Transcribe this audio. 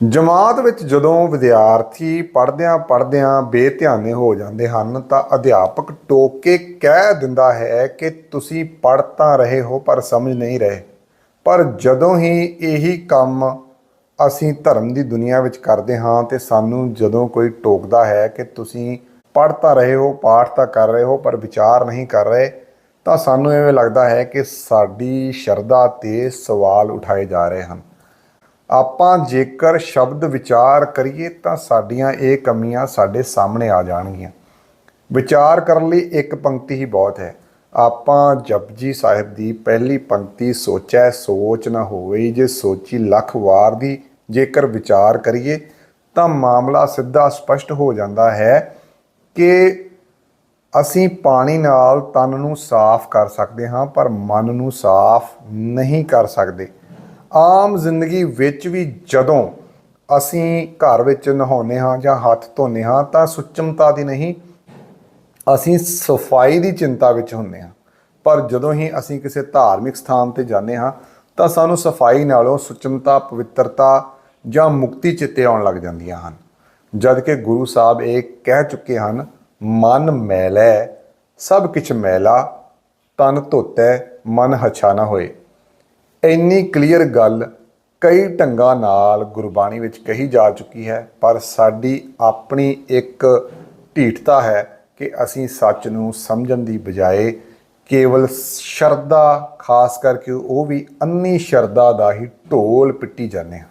ਜਮਾਤ ਵਿੱਚ ਜਦੋਂ ਵਿਦਿਆਰਥੀ ਪੜ੍ਹਦਿਆਂ ਪੜ੍ਹਦਿਆਂ ਬੇਧਿਆਨੇ ਹੋ ਜਾਂਦੇ ਹਨ ਤਾਂ ਅਧਿਆਪਕ ਟੋਕ ਕੇ ਕਹਿ ਦਿੰਦਾ ਹੈ ਕਿ ਤੁਸੀਂ ਪੜ੍ਹ ਤਾਂ ਰਹੇ ਹੋ ਪਰ ਸਮਝ ਨਹੀਂ ਰਹੇ। ਪਰ ਜਦੋਂ ਹੀ ਇਹੀ ਕੰਮ ਅਸੀਂ ਧਰਮ ਦੀ ਦੁਨੀਆ ਵਿੱਚ ਕਰਦੇ ਹਾਂ ਤੇ ਸਾਨੂੰ ਜਦੋਂ ਕੋਈ ਟੋਕਦਾ ਹੈ ਕਿ ਤੁਸੀਂ ਪੜ੍ਹ ਤਾਂ ਰਹੇ ਹੋ, ਪਾਠ ਤਾਂ ਕਰ ਰਹੇ ਹੋ ਪਰ ਵਿਚਾਰ ਨਹੀਂ ਕਰ ਰਹੇ, ਤਾਂ ਸਾਨੂੰ ਐਵੇਂ ਲੱਗਦਾ ਹੈ ਕਿ ਸਾਡੀ ਸ਼ਰਧਾ ਤੇ ਸਵਾਲ ਉਠਾਏ ਜਾ ਰਹੇ ਹਨ। ਆਪਾਂ ਜੇਕਰ ਸ਼ਬਦ ਵਿਚਾਰ ਕਰੀਏ ਤਾਂ ਸਾਡੀਆਂ ਇਹ ਕਮੀਆਂ ਸਾਡੇ ਸਾਹਮਣੇ ਆ ਜਾਣਗੀਆਂ। ਵਿਚਾਰ ਕਰਨ ਲਈ ਇੱਕ ਪੰਕਤੀ ਹੀ ਬਹੁਤ ਹੈ। ਆਪਾਂ ਜਪਜੀ ਸਾਹਿਬ ਦੀ ਪਹਿਲੀ ਪੰਕਤੀ ਸੋਚੈ, ਸੋਚ ਨਾ ਹੋਵੇ ਜੇ ਸੋਚੀ ਲੱਖ ਵਾਰ ਦੀ ਜੇਕਰ ਵਿਚਾਰ ਕਰੀਏ ਤਾਂ ਮਾਮਲਾ ਸਿੱਧਾ ਸਪਸ਼ਟ ਹੋ ਜਾਂਦਾ ਹੈ ਕਿ ਅਸੀਂ ਪਾਣੀ ਨਾਲ ਤਨ ਨੂੰ ਸਾਫ਼ ਕਰ ਸਕਦੇ ਹਾਂ, ਪਰ ਮਨ ਨੂੰ ਸਾਫ਼ ਨਹੀਂ ਕਰ ਸਕਦੇ। ਆਮ ਜ਼ਿੰਦਗੀ ਵਿੱਚ ਵੀ ਜਦੋਂ ਅਸੀਂ ਘਰ ਵਿੱਚ ਨਹਾਉਂਦੇ ਹਾਂ ਜਾਂ ਹੱਥ ਧੋਨੇ ਹਾਂ ਤਾਂ ਸੁਚਮਤਾ ਦੀ ਨਹੀਂ, ਅਸੀਂ ਸਫ਼ਾਈ ਦੀ ਚਿੰਤਾ ਵਿੱਚ ਹੁੰਦੇ ਹਾਂ। ਪਰ ਜਦੋਂ ਹੀ ਅਸੀਂ ਕਿਸੇ ਧਾਰਮਿਕ ਸਥਾਨ ਤੇ ਜਾਂਦੇ ਹਾਂ ਤਾਂ ਸਾਨੂੰ ਸਫ਼ਾਈ ਨਾਲੋਂ ਸੁਚਮਤਾ, ਪਵਿੱਤਰਤਾ ਜਾਂ ਮੁਕਤੀ ਚਿੱਤੇ ਆਉਣ ਲੱਗ ਜਾਂਦੀਆਂ ਹਨ। ਜਦ ਕਿ ਗੁਰੂ ਸਾਹਿਬ ਇਹ ਕਹਿ ਚੁੱਕੇ ਹਨ, ਮਨ ਮੈਲੈ, ਸਭ ਕਿਛ ਮੈਲਾ, ਤਨ ਧੋਤੈ, ਮਨ ਹਛਾ ਨਾ ਹੋਏ। ਇੰਨੀ ਕਲੀਅਰ ਗੱਲ ਕਈ ਢੰਗਾਂ ਨਾਲ ਗੁਰਬਾਣੀ ਵਿੱਚ ਕਹੀ ਜਾ ਚੁੱਕੀ ਹੈ, ਪਰ ਸਾਡੀ ਆਪਣੀ ਇੱਕ ਢੀਠਤਾ ਹੈ ਕਿ ਅਸੀਂ ਸੱਚ ਨੂੰ ਸਮਝਣ ਦੀ ਬਜਾਏ ਕੇਵਲ ਸ਼ਰਧਾ, ਖਾਸ ਕਰਕੇ ਉਹ ਵੀ ਅੰਨੀ ਸ਼ਰਧਾ ਦਾ ਹੀ ਢੋਲ ਪਿੱਟੀ ਜਾਂਦੇ ਹਾਂ।